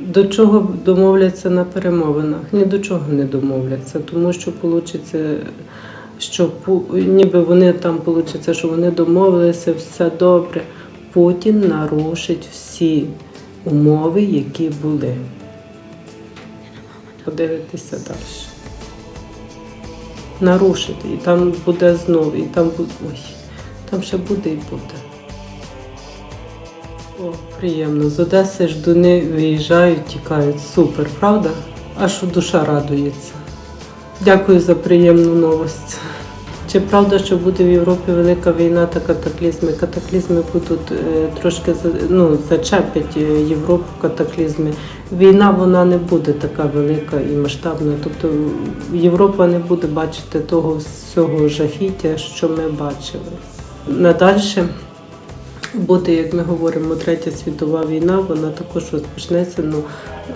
До чого домовляться на перемовинах? Ні до чого не домовляться, тому що вийде, що ніби вони там вийде, що вони домовилися, все добре. Путін нарушить всі умови, які були. Подивитися далі. Нарушити. І там буде знову, і там буде. Ой, там ще буде і буде. Приємно. З Одеси ждуни виїжджають, тікають. Супер, правда? Аж душа радується. Дякую за приємну новость. Чи правда, що буде в Європі велика війна та катаклізми? Катаклізми будуть е, трошки ну, зачепять е, Європу катаклізми. Війна вона не буде така велика і масштабна. Тобто Європа не буде бачити того всього жахіття, що ми бачили. Надальше буде, як ми говоримо, третя світова війна, вона також розпочнеться. Ну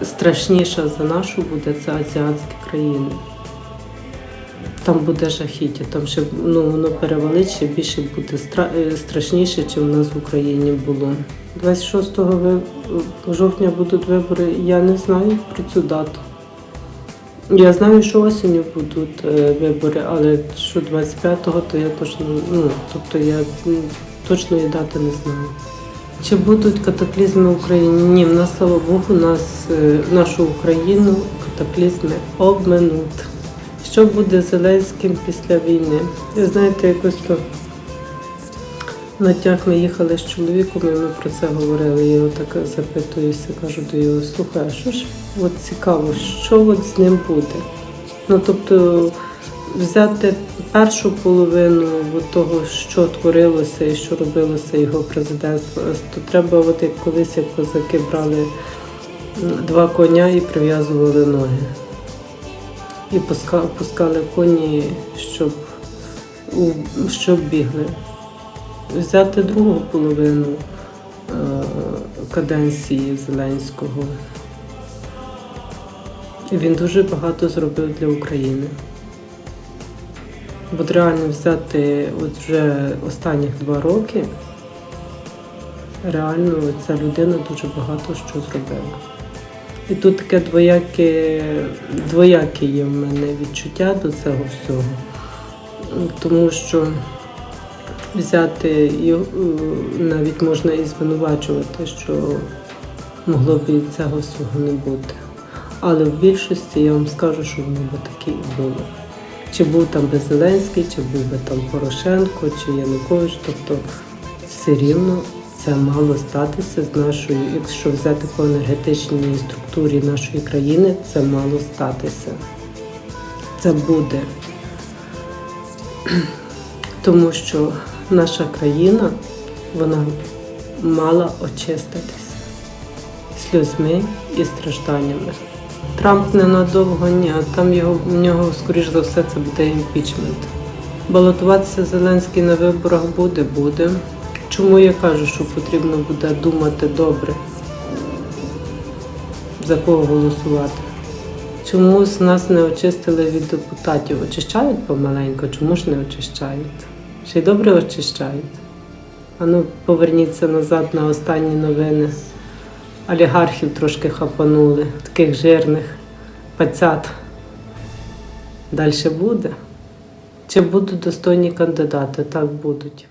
страшніша за нашу буде це азіатські країни. Там буде жахіття, там ще ну, воно перевалить, ще більше буде е, страшніше, ніж у нас в Україні було. 26 ви- жовтня будуть вибори, я не знаю про цю дату. Я знаю, що осінню будуть е, вибори, але що 25-го, то я точно, ну, тобто я точної дати не знаю. Чи будуть катаклізми в Україні? Ні, в нас, слава Богу, нас, е, нашу Україну катаклізми обминуть. Що буде з Зеленським після війни? Ви знаєте, якось то на днях ми їхали з чоловіком, і ми про це говорили. Я його так запитуюся, кажу до його, слухай, що ж от цікаво, що от з ним буде? Ну тобто взяти першу половину того, що творилося і що робилося його президентство, то треба, от як колись як козаки брали два коня і прив'язували ноги. І пуска- пускали коні, щоб, щоб бігли. Взяти другу половину е, каденції Зеленського. Він дуже багато зробив для України. От реально взяти от вже останніх два роки, реально ця людина дуже багато що зробила. І тут таке двояке, двояке є в мене відчуття до цього всього. Тому що взяти його, е, навіть можна і звинувачувати, що могло б цього всього не бути. Але в більшості я вам скажу, що воно би таке і було. Чи був там би Зеленський, чи був би там Порошенко, чи Янукович, тобто все рівно це мало статися з нашою, якщо взяти по енергетичній структурі нашої країни, це мало статися. Це буде. Тому що наша країна вона мала очиститися сльозьми і стражданнями. Трамп ненадовго ні, а там його, в нього, скоріш за все, це буде імпічмент. Балотуватися Зеленський на виборах буде, буде. Чому я кажу, що потрібно буде думати добре, за кого голосувати? Чому з нас не очистили від депутатів? Очищають помаленько, чому ж не очищають? Ще й добре очищають. А ну, поверніться назад на останні новини. Олігархів трошки хапанули, таких жирних пацят. Далі буде. Чи будуть достойні кандидати? Так будуть.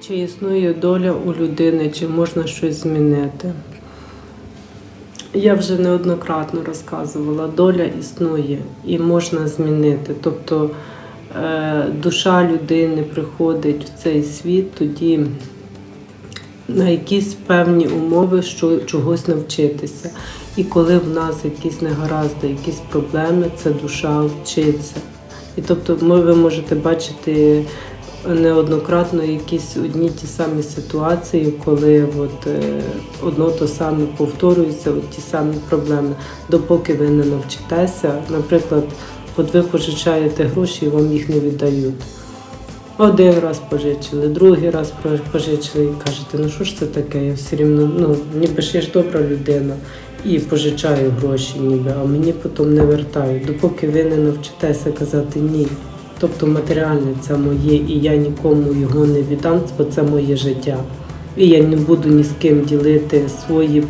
Чи існує доля у людини, чи можна щось змінити? Я вже неоднократно розказувала, доля існує і можна змінити. Тобто е, душа людини приходить в цей світ тоді на якісь певні умови, що чогось навчитися. І коли в нас якісь негаразди, якісь проблеми, це душа вчиться. І тобто ви можете бачити неоднократно якісь одні ті самі ситуації, коли от, е, одно то саме повторюється, от ті самі проблеми, допоки ви не навчитеся. Наприклад, от ви пожичаєте гроші і вам їх не віддають. Один раз пожичили, другий раз пожичили і кажете, ну що ж це таке? Я все рівно, ну ніби ж я ж добра людина і пожичаю гроші, ніби, а мені потім не вертають. Допоки ви не навчитеся казати ні. Тобто матеріальне це моє, і я нікому його не віддам, бо це моє життя. І я не буду ні з ким ділити свої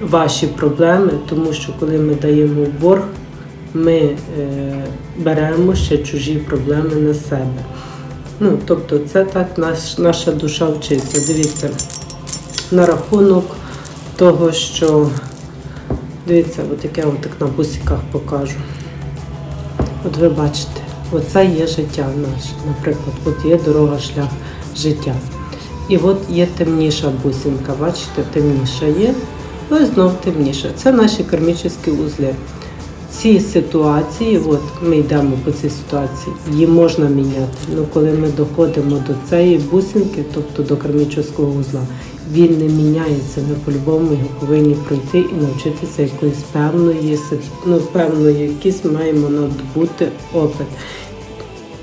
ваші проблеми, тому що коли ми даємо борг, ми е, беремо ще чужі проблеми на себе. Ну, тобто, це так наш, наша душа вчиться. Дивіться, на рахунок того, що дивіться, от яке я так на бусиках покажу. От ви бачите, оце є життя наше. Наприклад, от є дорога, шлях життя. І от є темніша бусинка, бачите, темніша є, ну і знов темніша. Це наші кармічні узли. Ці ситуації, от ми йдемо по цій ситуації, її можна міняти. Ну коли ми доходимо до цієї бусинки, тобто до кармічного узла, він не міняється. Ми по-любому його повинні пройти і навчитися якоїсь певної ну, певної, якийсь маємо надбути опит.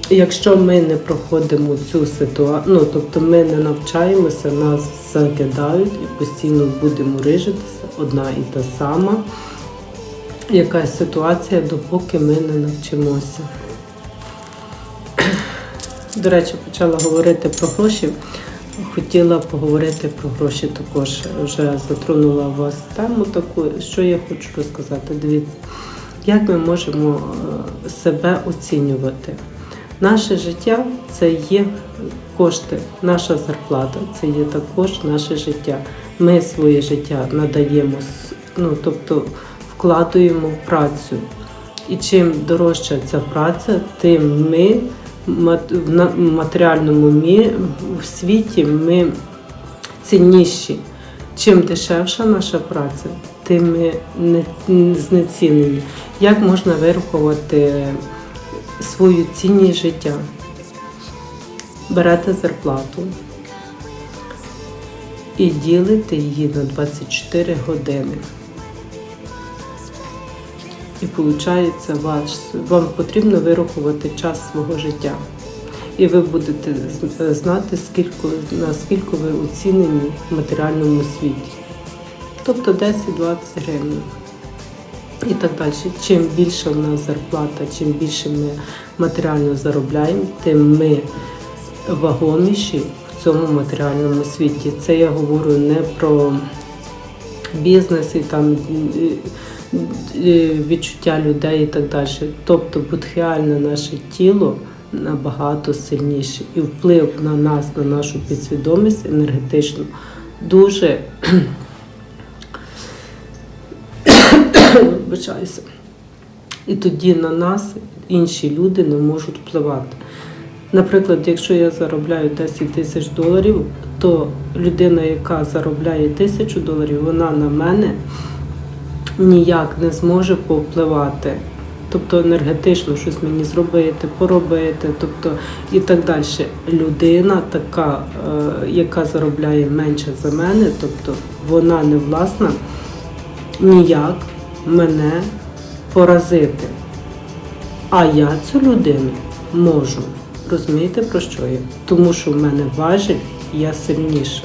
Якщо ми не проходимо цю ситуацію, ну тобто ми не навчаємося, нас закидають і постійно будемо рижитися, одна і та сама якась ситуація, допоки ми не навчимося. До речі, почала говорити про гроші. Хотіла поговорити про гроші також. Вже затронула вас тему таку. Що я хочу розказати? Дивіться, як ми можемо е, себе оцінювати. Наше життя це є кошти, наша зарплата, це є також наше життя. Ми своє життя надаємо, ну тобто вкладуємо в працю. І чим дорожча ця праця, тим ми в матеріальному мі- в світі ми цінніші. Чим дешевша наша праця, тим ми не, не знецінені. Як можна вирахувати свою цінність життя? Берете зарплату і ділите її на 24 години. І виходить, вам потрібно вирахувати час свого життя. І ви будете знати, скільки, наскільки ви оцінені в матеріальному світі. Тобто 10-20 гривень. І так далі. Чим більше в нас зарплата, чим більше ми матеріально заробляємо, тим ми вагоміші в цьому матеріальному світі. Це я говорю не про бізнес і там е, е, відчуття людей і так далі. Тобто будхіальне наше тіло набагато сильніше і вплив на нас, на нашу підсвідомість енергетичну дуже вибачаюся. І тоді на нас інші люди не можуть впливати. Наприклад, якщо я заробляю 10 тисяч доларів, то людина, яка заробляє тисячу доларів, вона на мене ніяк не зможе повпливати. Тобто енергетично щось мені зробити, поробити, тобто і так далі. Людина така, е, яка заробляє менше за мене, тобто вона не власна ніяк мене поразити. А я цю людину можу. Розумієте про що я? Тому що в мене важіль, я сильніша.